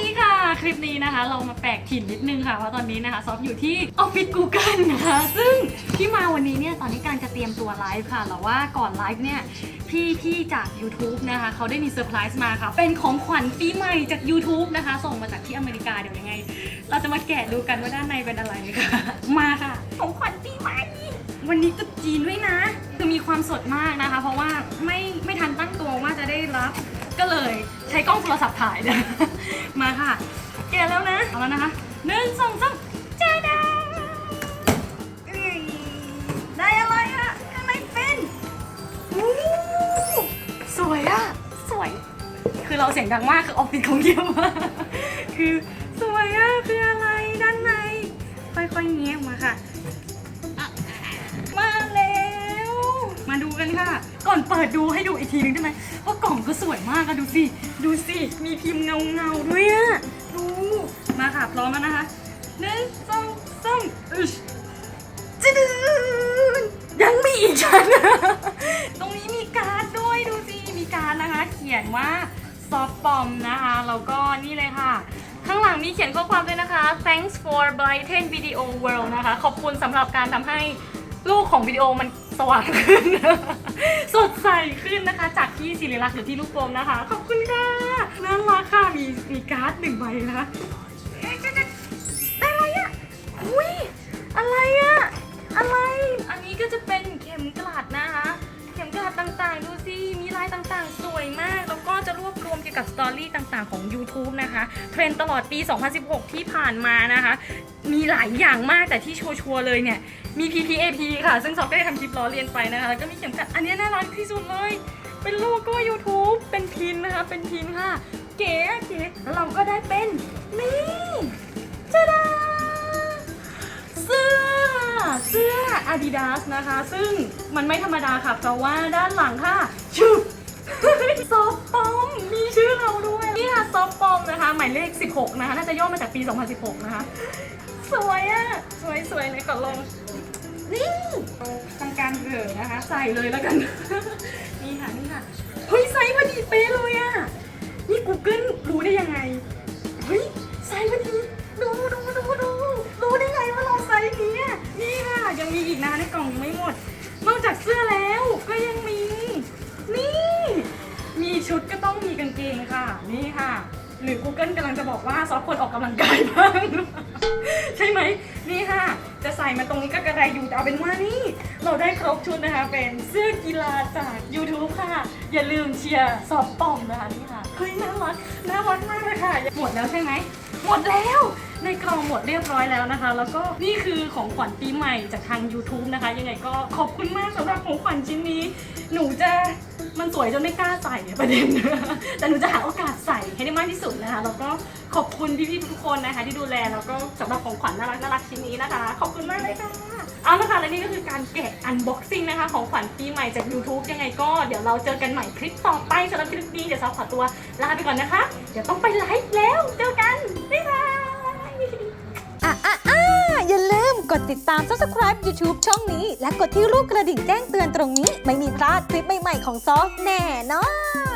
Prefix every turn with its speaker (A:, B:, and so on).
A: ดีค่ะ คลิปนี้นะคะ เรามาแปลกถิ่นนิดนึงค่ะ เพราะตอนนี้นะคะซอฟอยู่ที่ออฟฟิศ Google นะคะ ซึ่งที่มาวันนี้เนี่ยตอนนี้การจะเตรียมตัวไลฟ์ค่ะแต่ว่าก่อนไลฟ์เนี่ยพี่พี่จาก YouTube นะคะเขาได้มีเซอร์ไพรส์มาค่ะ เป็นของขวัญปีใหม่จาก YouTube นะคะ ส่งมาจากที่อเมริกาเดี๋ยวยังไง เราจะมาแกะดูกันว่าด้านในเป็นอะไรค่ะมาค่ะ ของขวัญปีใหม่วันนี้ตรุษจีนด้วยนะ คือมีความสดมากนะคะ เพราะว่าไม่ไม่ทันตั้งตัวว่าจะได้รับ ก็เลยใช้กล้องโทรศัพท์ถ่ายนะมาค่ะ แกะแล้วนะเอาแล้วนะคะหนึ่งสองสามจ้าดาเอ้ยได้อะไรอะข้างในเป็นอู้สวยอะสวย คือเราเสียงดังมากคือออฟฟิศของเยี่ยมมากคือสวยอะคืออะไรด้านในค่อยๆเงี้ยมาค่ะ กันค่ะ ก่อนเปิดดูให้ดูอีกทีนึงได้ไหมว่ากล่องก็สวยมากอะดูสิ ดูสิ มีพิมพ์เงาเงาๆด้วยอะดู มาค่ะ พร้อมแล้วนะคะหนึ่งสองสามอึชจะดืนยังมีอีกชั้นตรงนี้มีการ์ดด้วยดูสิ มีการ์ดนะคะ เขียนว่าซอฟปอมนะคะ แล้วก็นี่เลยค่ะ ข้างหลังมีเขียนข้อความด้วยนะคะ thanks for brighten video world นะคะ ขอบคุณสำหรับการทำให้ ลูกของวิดีโอมันสว่างขึ้น สดใสขึ้นนะคะ จากที่สิริลักษณ์หรือที่ลูกโป่งนะคะ ขอบคุณค่ะน่ารักค่ะมีมีการ์ดหนึ่งใบนะคะเอ๊ะได้อะไรอะอุ้ยอะไรอะอะไร อันนี้ก็จะเป็นเข็มกลัดนะคะ เข็มกลัดต่างๆ ดูสิมีลายต่างๆ กับสตอรี่ต่างๆของ YouTube นะคะ เทรนตลอดปี 2016 ที่ผ่านมานะคะ มีหลายอย่างมากแต่ที่ชัวร์ๆเลยเนี่ย มี PPAP ค่ะ ซึ่งซอฟก็ได้ทำคลิปล้อเลียนไปนะคะ แล้วก็มีเข็มกลัดอันนี้น่ารักที่สุดเลย เป็นโลโก้ YouTube เป็นพินนะคะ เป็นพินค่ะ เก๋เก๋แล้วเราก็ได้เป็นนี่จ้าดาเสื้อเสื้อ Adidas นะคะ ซึ่งมันไม่ธรรมดาค่ะ เพราะว่าด้านหลังค่ะชุบ นี่ค่ะซอฟอมนะคะหมายเลข 16 นะคะ น่าจะย่อมาจากปี 2016 นะคะ สวยอะสวยสวยเลยก่อนลงนี่ทำการเหอะนะคะ ใส่เลยแล้วกัน นี่ค่ะ นี่ค่ะ เฮ้ยไซส์พอดีเป๊ะเลยอะนี่ Google รู้ได้ยังไง ก็ต้องมีกางเกงค่ะนี่ค่ะ หรือ Google กำลังจะบอกว่าซอฟควรออกกำลังกายบ้าง ใช่ไหมนี่ค่ะ จะใส่มาตรงนี้ก็กระไรอยู่แต่เอาเป็นว่านี่ เราได้ครบชุดนะคะ เป็นเสื้อกีฬาจาก YouTube ค่ะ อย่าลืมเชียร์ซอฟปอมนะคะนี่ค่ะเฮ้ยน่ารักน่ารักมากเลย หมดแล้วใช่ไหม หมดแล้ว ในกล่องหมดเรียบร้อยแล้วนะคะ แล้วก็นี่คือของขวัญปีใหม่จากทาง YouTube นะคะ ยังไงก็ขอบคุณมากสำหรับของขวัญชิ้นนี้ หนูจะมันสวยจนไม่กล้าใส่ประเด็นแต่หนูจะหาโอกาสใส่ ให้ได้มากที่สุดนะคะแล้วก็ขอบคุณพี่ๆทุกคนนะคะ ที่ดูแลแล้วก็สำหรับของขวัญน่ารักน่ารักชิ้นนี้นะคะ ขอบคุณมากเลยค่ะเอาละค่ะและนี่ก็คือการแกะอันบ็อกซิ่งนะคะ ของขวัญปีใหม่จาก YouTube ยังไงก็เดี๋ยวเราเจอกันใหม่คลิปต่อไปสำหรับคลิปนี้เดี๋ยวสาวขอตัวลาไปก่อนนะคะ เดี๋ยวต้องไปไลฟ์แล้วเจอกันบ๊ายบาย
B: อะอะอะอย่าลืมกดติดตาม subscribe YouTube ช่องนี้ และกดที่รูปกระดิ่งแจ้งเตือนตรงนี้ ไม่มีพลาดคลิปใหม่ๆของซอฟแน่นอน